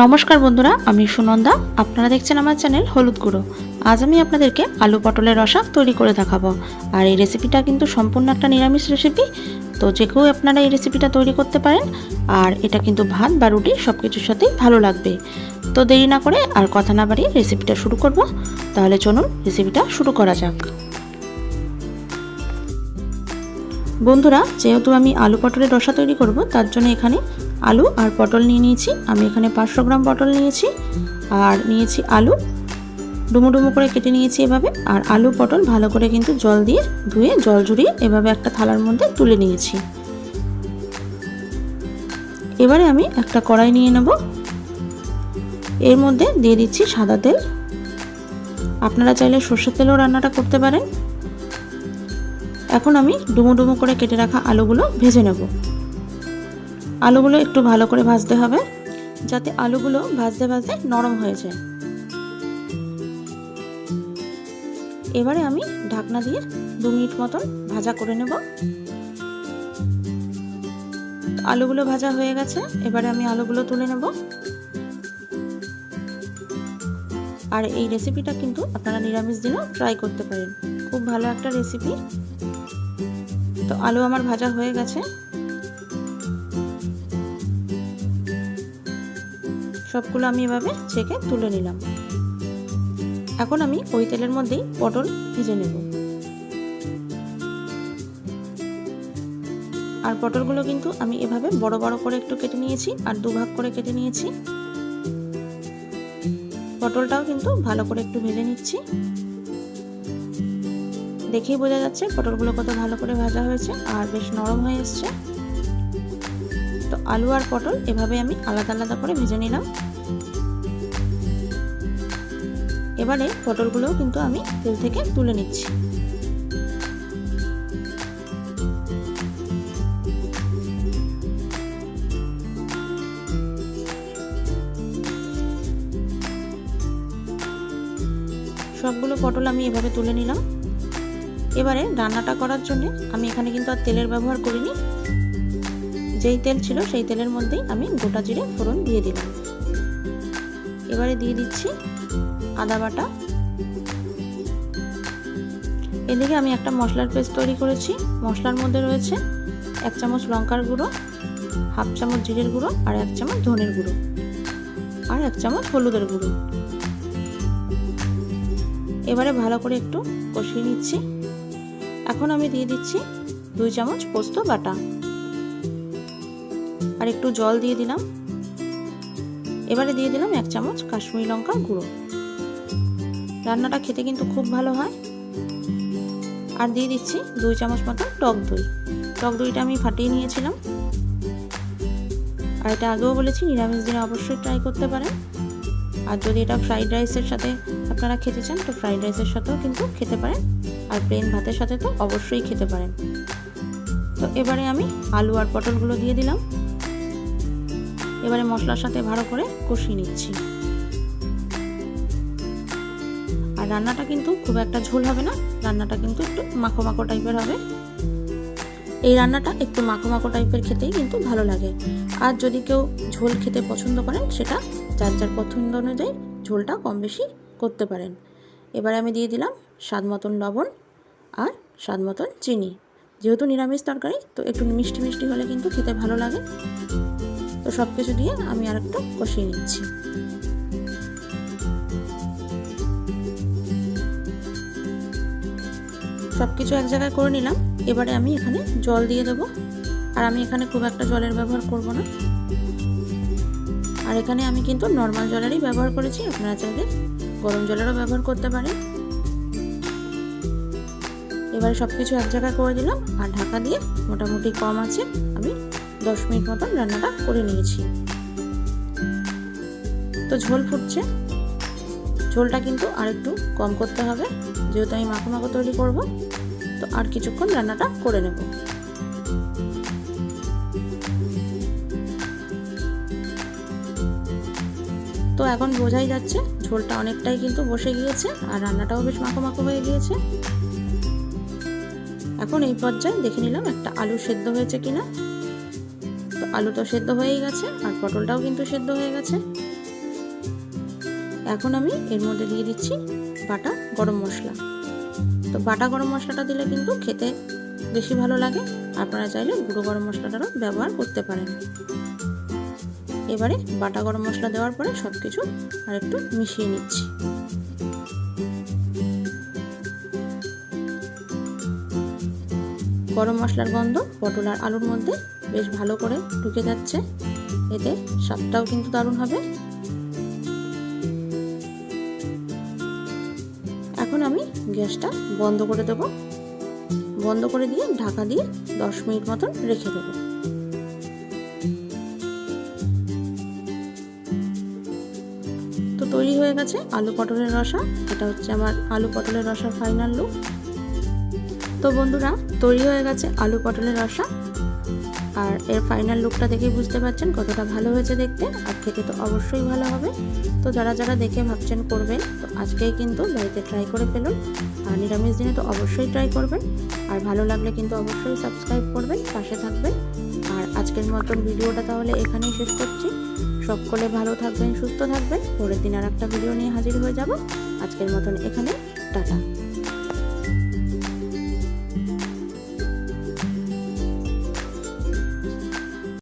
নমস্কার বন্ধুরা, আমি সুনন্দা। আপনারা দেখছেন আমার চ্যানেল হলুদ গুঁড়ো। আজ আমি আপনাদেরকে আলু পটলের রসা তৈরি করে দেখাবো। আর এই রেসিপিটা কিন্তু সম্পূর্ণ একটা নিরামিষ রেসিপি তো যে কেউ আপনারা এই রেসিপিটা তৈরি করতে পারেন। আর এটা কিন্তু ভাত বা রুটি সব কিছুর সাথেই ভালো লাগবে। তো দেরি না করে আর কথা না বাড়িয়ে রেসিপিটা শুরু করব। তাহলে চলুন রেসিপিটা শুরু করা যাক। বন্ধুরা, যেহেতু আমি আলু পটলের রসা তৈরি করব, তার জন্য এখানে আলু আর পটল নিয়ে নিয়েছি। আমি এখানে পাঁচশো গ্রাম পটল নিয়েছি আর নিয়েছি আলু। ডুমো ডুমো করে কেটে নিয়েছি এভাবে। আর আলু, পটল ভালো করে কিন্তু জল দিয়ে ধুয়ে, জল ঝরিয়ে এভাবে একটা থালার মধ্যে তুলে নিয়েছি। এবারে আমি একটা কড়াই নিয়ে নেব। এর মধ্যে দিয়ে দিচ্ছি সাদা তেল। আপনারা চাইলে সর্ষের তেলেও রান্নাটা করতে পারেন। এখন আমি ডুমো ডুমো করে কেটে রাখা আলুগুলো ভেজে নেব। আলুগুলো একটু ভালো করে ভাজতে হবে, যাতে আলুগুলো ভাজতে ভাজতে নরম হয়ে যায়। এবারে আমি ঢাকনা দিয়ে দু মিনিট মতন ভাজা করে নেব। আলুগুলো ভাজা হয়ে গেছে, এবারে আমি আলুগুলো তুলে নেব। আর এই রেসিপিটা কিন্তু আপনারা নিরামিষ দিনেও ট্রাই করতে পারেন। খুব ভালো একটা রেসিপি। তো আলু আমার ভাজা হয়ে গেছে। সবগুলো আমি এভাবে ছেঁকে তুলে নিলাম। এখন আমি ওই তেলের মধ্যেই পটল ভেজে নেব। আর পটলগুলো কিন্তু আমি এভাবে বড় বড় করে একটু কেটে নিয়েছি আর দুভাগ করে কেটে নিয়েছি। পটলটাও কিন্তু ভালো করে একটু ভেজে নিচ্ছি। দেখেই বোঝা যাচ্ছে পটলগুলো কত ভালো করে ভাজা হয়েছে আর বেশ নরম হয়ে এসছে। তো আলু আর পটল এভাবে আমি আলাদা আলাদা করে ভেজে নিলাম। এবারে পটলগুলোও কিন্তু আমি তেল থেকে তুলে নিচ্ছি। সবগুলো পটল আমি এভাবে তুলে নিলাম। এবারে রান্নাটা করার জন্য আমি এখানে কিন্তু আর তেলের ব্যবহার করিনি। যেই তেল ছিল সেই তেলের মধ্যেই আমি গোটা জিরে ফোড়ন দিয়ে দিলাম। এবারে দিয়ে দিচ্ছি আদা বাটা। এদিকে আমি একটা মশলার পেস্ট তৈরি করেছি। মশলার মধ্যে রয়েছে এক চামচ লঙ্কার গুঁড়ো, হাফ চামচ জিরের গুঁড়ো আর এক চামচ ধনের গুঁড়ো আর এক চামচ হলুদের গুঁড়ো। এবারে ভালো করে একটু কষিয়ে নিচ্ছি। এখন আমি দিয়ে দিচ্ছি দুই চামচ পোস্ত বাটা। আর একটু জল দিয়ে দিলাম। এবারে দিয়ে দিলাম এক চামচ কাশ্মীরি লঙ্কা গুঁড়ো। রান্নাটা খেতে কিন্তু খুব ভালো হয়। আর দিয়ে দিচ্ছি দুই চামচ মতো টক দই। টক দইটা আমি ফাটিয়ে নিয়েছিলাম। আর এটা আগেও বলেছি, নিরামিষ দিনে অবশ্যই ট্রাই করতে পারেন। আর যদি এটা ফ্রাইড রাইসের সাথে আপনারা খেতে চান, তো ফ্রাইড রাইসের সাথেও কিন্তু খেতে পারেন। আর প্লেন ভাতের সাথে তো অবশ্যই খেতে পারেন। তো এবারে আমি আলু আর পটলগুলো দিয়ে দিলাম। এবারে মশলার সাথে ভালো করে কষিয়ে নিচ্ছি। আর রান্নাটা কিন্তু খুব একটা ঝোল হবে না, রান্নাটা কিন্তু একটু মাখো মাখো টাইপের হবে। এই রান্নাটা একটু মাখো মাখো টাইপের খেতেই কিন্তু ভালো লাগে। আর যদি কেউ ঝোল খেতে পছন্দ করেন, সেটা যার যার পছন্দ অনুযায়ী ঝোলটা কম বেশি করতে পারেন। এবারে আমি দিয়ে দিলাম স্বাদ মতন লবণ আর স্বাদ মতন চিনি। যেহেতু নিরামিষ তরকারি, তো একটু মিষ্টি মিষ্টি হলে কিন্তু খেতে ভালো লাগে। তো সব কিছু দিয়ে আমি আর একটু কষিয়ে নিচ্ছি। সব কিছু এক জায়গায় করে নিলাম। এবারে আমি এখানে জল দিয়ে দেবো। আর আমি এখানে খুব একটা জলের ব্যবহার করব না। আর এখানে আমি কিন্তু নর্মাল জলেরই ব্যবহার করেছি। আপনারা চাইলে গরম জলেরও ব্যবহার করতে পারেন। এবারে সব কিছু এক জায়গায় করে দিলাম। আর ঢাকা দিয়ে মোটামুটি কম আছে। আমি দশ মিনিট মতন রান্নাটা করে নিয়েছি। তো ঝোল ফুটছে। ঝোলটা কিন্তু আর একটু কম করতে হবে। যেহেতু আমি মাখো মাখো তৈরি করব, তো আর কিছুক্ষণ রান্নাটা করে নেব। তো এখন বোঝাই যাচ্ছে, ঝোলটা অনেকটাই কিন্তু বসে গিয়েছে আর রান্নাটাও বেশ মাখো মাখো হয়ে গিয়েছে। এখন এই পর্যায়ে দেখে নিলাম একটা আলু সেদ্ধ হয়েছে কিনা। তো আলু তো সেদ্ধ হয়েই গেছে আর পটলটাও কিন্তু সেদ্ধ হয়ে গেছে। এখন আমি এর মধ্যে দিয়ে দিচ্ছি বাটা গরম মশলা। তো বাটা গরম মশলাটা দিলে কিন্তু খেতে বেশি ভালো লাগে। আপনারা চাইলে গুঁড়ো গরম মশলাটারও ব্যবহার করতে পারেন। এবারে বাটা গরম মশলা দেওয়ার পরে সব কিছু আর একটু মিশিয়ে নিচ্ছি। গরম মশলার গন্ধ পটল আর আলুর মধ্যে বেশ ভালো করে ঢুকে যাচ্ছে। এতে স্বাদটাও কিন্তু দারুণ হবে। এখন আমি গ্যাসটা বন্ধ করে দেব। বন্ধ করে দিয়ে ঢাকা দিয়ে দশ মিনিট মতন রেখে দেবো। তো তৈরি হয়ে গেছে আলু পটলের রসা। এটা হচ্ছে আমার আলু পটলের রসার ফাইনাল লুক তো বন্ধুরা, তৈরি হয়ে গেছে আলু পটলের রসা। আর এর ফাইনাল লুকটা দেখেই বুঝতে পারছেন কতটা ভালো হয়েছে দেখতে, আর খেতে তো অবশ্যই ভালো হবে। তো যারা যারা দেখে ভাবছেন করবেন, তো আজকেই কিন্তু বাড়িতে ট্রাই করে ফেলুন। আর নিরামিষ দিনে তো অবশ্যই ট্রাই করবেন। আর ভালো লাগলে কিন্তু অবশ্যই সাবস্ক্রাইব করবেন, পাশে থাকবেন। আর আজকের মতন ভিডিওটা তাহলে এখানেই শেষ করছি। সকলে ভালো থাকবেন, সুস্থ থাকবেন। পরের দিন আর একটা ভিডিও নিয়ে হাজির হয়ে যাব। আজকের মতন এখানে, টাটা।